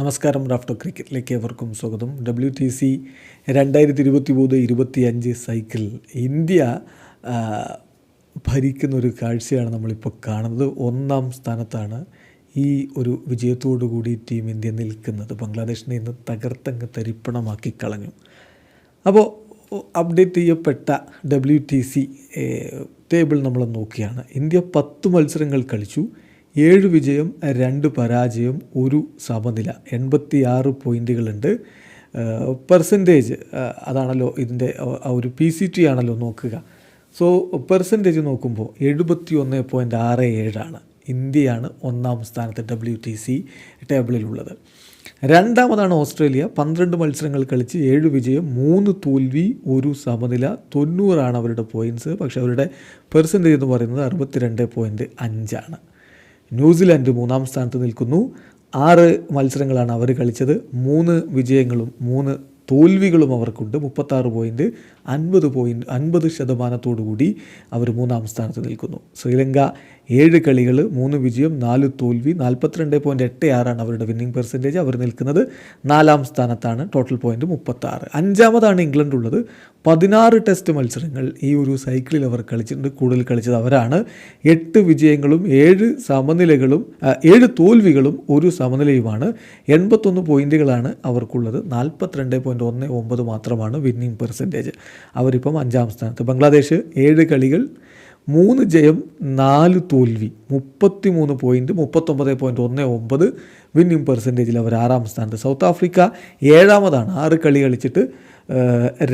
നമസ്കാരം റാഫ്റ്റോ ക്രിക്കറ്റിലേക്ക് ഏവർക്കും സ്വാഗതം. ഡബ്ല്യു ടി സി രണ്ടായിരത്തി ഇരുപത്തി മൂന്ന് ഇരുപത്തി അഞ്ച് സൈക്കിൾ ഇന്ത്യ ഭരിക്കുന്ന ഒരു കാഴ്ചയാണ് നമ്മളിപ്പോൾ കാണുന്നത്. ഒന്നാം സ്ഥാനത്താണ് ഈ ഒരു വിജയത്തോടു കൂടി ടീം ഇന്ത്യ നിൽക്കുന്നത്. ബംഗ്ലാദേശിനെ ഇന്ന് തകർത്തങ്ങ് തരിപ്പണമാക്കി കളഞ്ഞു. അപ്പോൾ അപ്ഡേറ്റ് ചെയ്യപ്പെട്ട ഡബ്ല്യു ടി സി ടേബിൾ നമ്മൾ നോക്കിയാണ്. ഇന്ത്യ പത്ത് മത്സരങ്ങൾ കളിച്ചു. ഏഴ് വിജയം രണ്ട് പരാജയം ഒരു സമനില. എൺപത്തി ആറ് പോയിന്റുകളുണ്ട് പെർസെന്റേജ് അതാണല്ലോ ഇതിന്റെ ഒരു പി സി ടി ആണല്ലോ നോക്കുക. സോ പെർസെന്റേജ് നോക്കുമ്പോൾ എഴുപത്തി ഒന്ന് പോയിന്റ് ആറ് ഏഴാണ്. ഇന്ത്യയാണ് ഒന്നാം സ്ഥാനത്ത് ഡബ്ല്യു ടി സി ടേബിളിലുള്ളത്. രണ്ടാമതാണ് ഓസ്ട്രേലിയ. പന്ത്രണ്ട് മത്സരങ്ങൾ കളിച്ച് ഏഴ് വിജയം മൂന്ന് തോൽവി ഒരു സമനില. തൊണ്ണൂറാണ് അവരുടെ പോയിന്റ്സ് പക്ഷേ അവരുടെ പെർസെന്റേജ് എന്ന് പറയുന്നത് അറുപത്തിരണ്ട് പോയിന്റ് അഞ്ചാണ്. ന്യൂസിലാൻഡ് മൂന്നാം സ്ഥാനത്ത് നിൽക്കുന്നു. ആറ് മത്സരങ്ങളാണ് അവർ കളിച്ചത്. മൂന്ന് വിജയങ്ങളും മൂന്ന് തോൽവികളും അവർക്കുണ്ട്. മുപ്പത്താറ് പോയിന്റ് അൻപത് പോയിന്റ് അൻപത് ശതമാനത്തോടു കൂടി അവർ മൂന്നാം സ്ഥാനത്ത് നിൽക്കുന്നു. ശ്രീലങ്ക ഏഴ് കളികൾ മൂന്ന് വിജയം നാല് തോൽവി നാൽപ്പത്തിരണ്ട് പോയിന്റ് എട്ട് ആറാണ് അവരുടെ വിന്നിംഗ് പെർസെന്റേജ് അവർ നിൽക്കുന്നത് നാലാം സ്ഥാനത്താണ്. ടോട്ടൽ പോയിന്റ് മുപ്പത്താറ്. അഞ്ചാമതാണ് ഇംഗ്ലണ്ട് ഉള്ളത് പതിനാറ് ടെസ്റ്റ് മത്സരങ്ങൾ ഈ ഒരു സൈക്കിളിൽ അവർ കളിച്ചിട്ടുണ്ട്. കൂടുതൽ കളിച്ചത് അവരാണ്. എട്ട് വിജയങ്ങളും ഏഴ് സമനിലകളും ഏഴ് തോൽവികളും ഒരു സമനിലയുമാണ്. എൺപത്തൊന്ന് പോയിന്റുകളാണ് അവർക്കുള്ളത്. നാൽപ്പത്തിരണ്ട് പോയിന്റ് ഒന്ന് ഒമ്പത് മാത്രമാണ് വിന്നിംഗ് പെർസെന്റേജ് അവരിപ്പം അഞ്ചാം സ്ഥാനത്ത്. ബംഗ്ലാദേശ് ഏഴ് കളികൾ മൂന്ന് ജയം നാല് തോൽവി. മുപ്പത്തി മൂന്ന് പോയിന്റ് മുപ്പത്തൊമ്പത് പോയിന്റ് ഒന്ന് ഒമ്പത് വിന്നിംഗ് പെർസെന്റേജിൽ അവർ ആറാം സ്ഥാനത്ത്. സൗത്ത് ആഫ്രിക്ക ഏഴാമതാണ്. ആറ് കളി കളിച്ചിട്ട്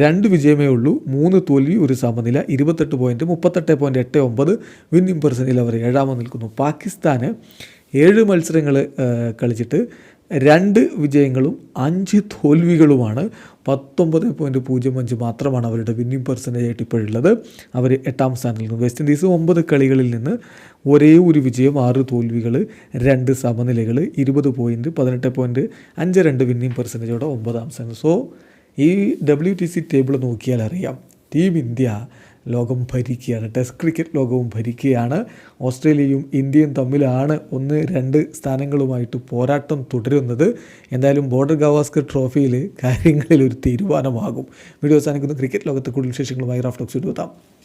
രണ്ട് വിജയമേ ഉള്ളൂ. മൂന്ന് തോൽവി ഒരു സമനില. ഇരുപത്തെട്ട് പോയിന്റ് മുപ്പത്തെട്ട് പോയിന്റ് എട്ട് ഒമ്പത് വിന്നിംഗ് പെർസെന്റേജിൽ അവർ ഏഴാമത് നിൽക്കുന്നു. പാകിസ്ഥാന് ഏഴ് മത്സരങ്ങൾ കളിച്ചിട്ട് രണ്ട് വിജയങ്ങളും അഞ്ച് തോൽവികളുമാണ്. പത്തൊമ്പത് പോയിന്റ് പൂജ്യം അഞ്ച് മാത്രമാണ് അവരുടെ വിന്നിംഗ് പെർസെന്റേജ് ആയിട്ട് ഇപ്പോഴുള്ളത്. അവർ എട്ടാം സ്ഥാനത്തിൽ നിന്ന് വെസ്റ്റ് ഇൻഡീസ് ഒമ്പത് കളികളിൽ നിന്ന് ഒരേ ഒരു വിജയം ആറ് തോൽവികൾ രണ്ട് സമനിലകൾ ഇരുപത് പോയിന്റ് പതിനെട്ട് പോയിന്റ് അഞ്ച് രണ്ട് വിന്നിംഗ് പെർസെന്റേജോടെ ഒമ്പതാം സ്ഥാനം സോ ഈ ഡബ്ല്യു ടി സി ടേബിൾ നോക്കിയാൽ അറിയാം ടീം ഇന്ത്യ ലോകം ഭരിക്കുകയാണ്. ടെസ്റ്റ് ക്രിക്കറ്റ് ലോകവും ഭരിക്കുകയാണ്. ഓസ്ട്രേലിയയും ഇന്ത്യയും തമ്മിലാണ് ഒന്ന് രണ്ട് സ്ഥാനങ്ങളുമായിട്ട് പോരാട്ടം തുടരുന്നത്. എന്തായാലും ബോർഡർ ഗവാസ്കർ ട്രോഫിയിൽ കാര്യങ്ങളിൽ ഒരു തീരുമാനമാകും. വീഡിയോ അവസാനിക്കുന്ന. ക്രിക്കറ്റ് ലോകത്തെ കൂടുതൽ വിശേഷങ്ങളുമായി റാഫ്റ്റോക്സ് എത്താം